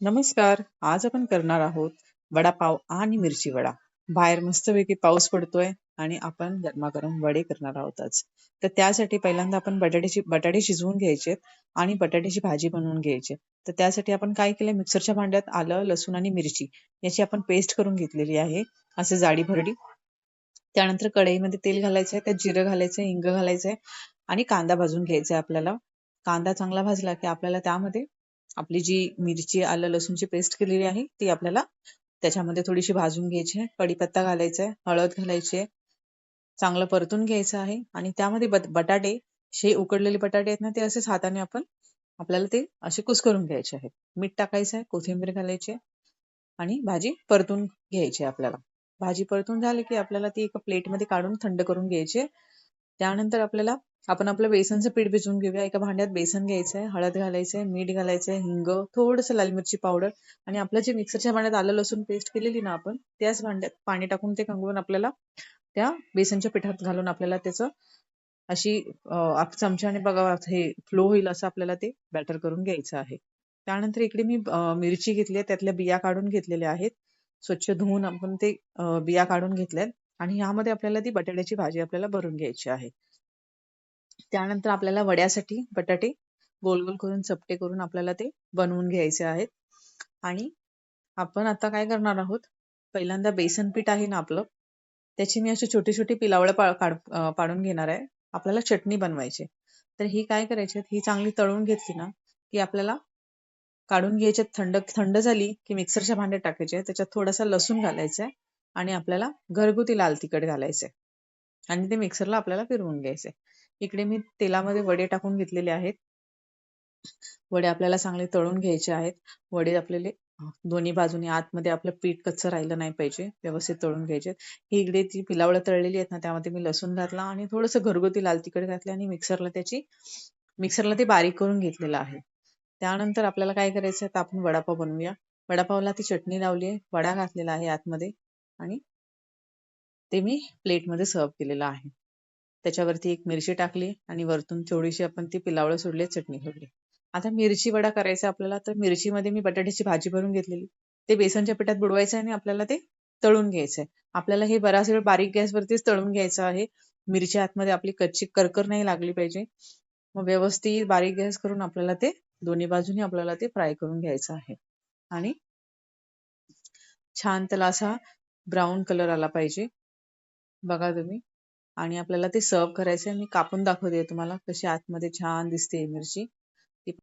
नमस्कार आज आपण करणार आहोत वडापाव आणि मिरची वडा. बाहेर मस्तपैकी पाऊस पडतोय आणि आपण गरमागरम वडे करणार आहोत आज तर त्यासाठी पहिल्यांदा आपण बटाट्याची बटाटे शिजवून घ्यायचे आणि बटाट्याची भाजी बनवून घ्यायची. तर त्यासाठी आपण काय केलं मिक्सरच्या भांड्यात आलं लसूण आणि मिरची याची आपण पेस्ट करून घेतलेली आहे. असे जाडी भरडी. त्यानंतर कढईमध्ये तेल घालायचं आहे त्यात जिरं घालायचं हिंग घालायचंय आणि कांदा भाजून घ्यायचा आहे आपल्याला. कांदा चांगला भाजला की आपल्याला त्यामध्ये आपली जी मिरची आलं लसूणची पेस्ट केलेली आहे ती आपल्याला त्याच्यामध्ये थोडीशी भाजून घ्यायची आहे. कढीपत्ता घालायचा आहे हळद घालायची आहे. चांगलं परतून घ्यायचं आहे. आणि त्यामध्ये बटाटे शे उकडलेले बटाटे आहेत ना ते असेच हाताने आपण आपल्याला ते असे कुस्करून घ्यायचे आहेत. मीठ टाकायचं आहे कोथिंबीर घालायची आहे आणि भाजी परतून घ्यायची आहे आपल्याला. भाजी परतून झाली की आपल्याला ती एका प्लेटमध्ये काढून थंड करून घ्यायची आहे. त्यानंतर आपल्याला आपण आपलं बेसनचं पीठ भिजवून घेऊया. एका भांड्यात बेसन घ्यायचंय हळद घालायचंय मीठ घालायचंय हिंग थोडंसं लाल मिरची पावडर आणि आपलं जे मिक्सरच्या भांड्यात आलं लसूण पेस्ट केलेली ना आपण त्याच भांड्यात पाणी टाकून ते कंगवून आपल्याला त्या बेसनच्या पिठात घालून आपल्याला त्याचं अशी चमच्याने बघा हे फ्लो होईल असं आपल्याला ते बॅटर करून घ्यायचं आहे. त्यानंतर इकडे मी मिरची घेतली आहे त्यातल्या बिया काढून घेतलेल्या आहेत. स्वच्छ धुवून आपण ते बिया काढून घेतल्यात. आणि यामध्ये आपल्याला ती बटाट्याची भाजी आपल्याला भरून घ्यायची आहे. त्यानंतर आपल्याला वड्यासाठी बटाटे गोल गोल करून चपटे करून आपल्याला ते बनवून घ्यायचे आहेत. आणि आपण आता काय करणार आहोत? पहिल्यांदा बेसन पीठ आहे ना आपलं त्याची मी अशी छोटी छोटी पिलावळ पाडून घेणार आहे. आपल्याला चटणी बनवायची तर ही काय करायची ही चांगली तळून घेतली ना की आपल्याला काढून घ्यायचे थंड थंड झाली की मिक्सरच्या भांड्यात टाकायचे त्याच्यात थोडासा लसूण घालायचा आहे. आणि आपल्याला घरगुती लाल तिखट घालायचे. आणि ते मिक्सरला आपल्याला फिरवून घ्यायचे. इकडे मी तेलामध्ये वडे टाकून घेतलेले आहेत. वडे आपल्याला चांगले तळून घ्यायचे आहेत. वडे आपल्याला दोन्ही बाजूने आतमध्ये आपलं पीठ कच्चं राहिलं नाही पाहिजे. व्यवस्थित तळून घ्यायचे. ही इकडे ती पिलावळं तळलेली आहेत ना त्यामध्ये मी लसूण घातला आणि थोडंसं घरगुती लाल तिखट घातले आणि मिक्सरला त्याची मिक्सरला ते बारीक करून घेतलेलं आहे. त्यानंतर आपल्याला काय करायचं तर आपण वडापाव बनवूया. वडापावला ती चटणी लावली आहे. वडा घातलेला आहे आतमध्ये. आणि ते मी प्लेटमध्ये सर्व केलेलं आहे. त्याच्यावरती एक मिरची टाकली आणि वरतून थोडीशी आपण ती पिलावळ सोडली चटणी सोडली. आता मिरची वडा करायचा आपल्याला तर मिरचीमध्ये मी बटाट्याची भाजी भरून घेतलेली. ते बेसनच्या पिठात बुडवायचं आणि आपल्याला ते तळून घ्यायचंय. आपल्याला हे बराच वेळ बारीक गॅसवरतीच तळून घ्यायचं आहे. मिरची आतमध्ये आपली कच्ची करकर नाही लागली पाहिजे. मग व्यवस्थित बारीक गॅस करून आपल्याला ते दोन्ही बाजूनी आपल्याला ते फ्राय करून घ्यायचं आहे. आणि छान त्याला असा ब्राऊन कलर आला पाहिजे. बघा तुम्ही. आणि आपल्याला ते सर्व करायचे मी कापून दाखवते तुम्हाला कशी आतमध्ये छान दिसते मिरची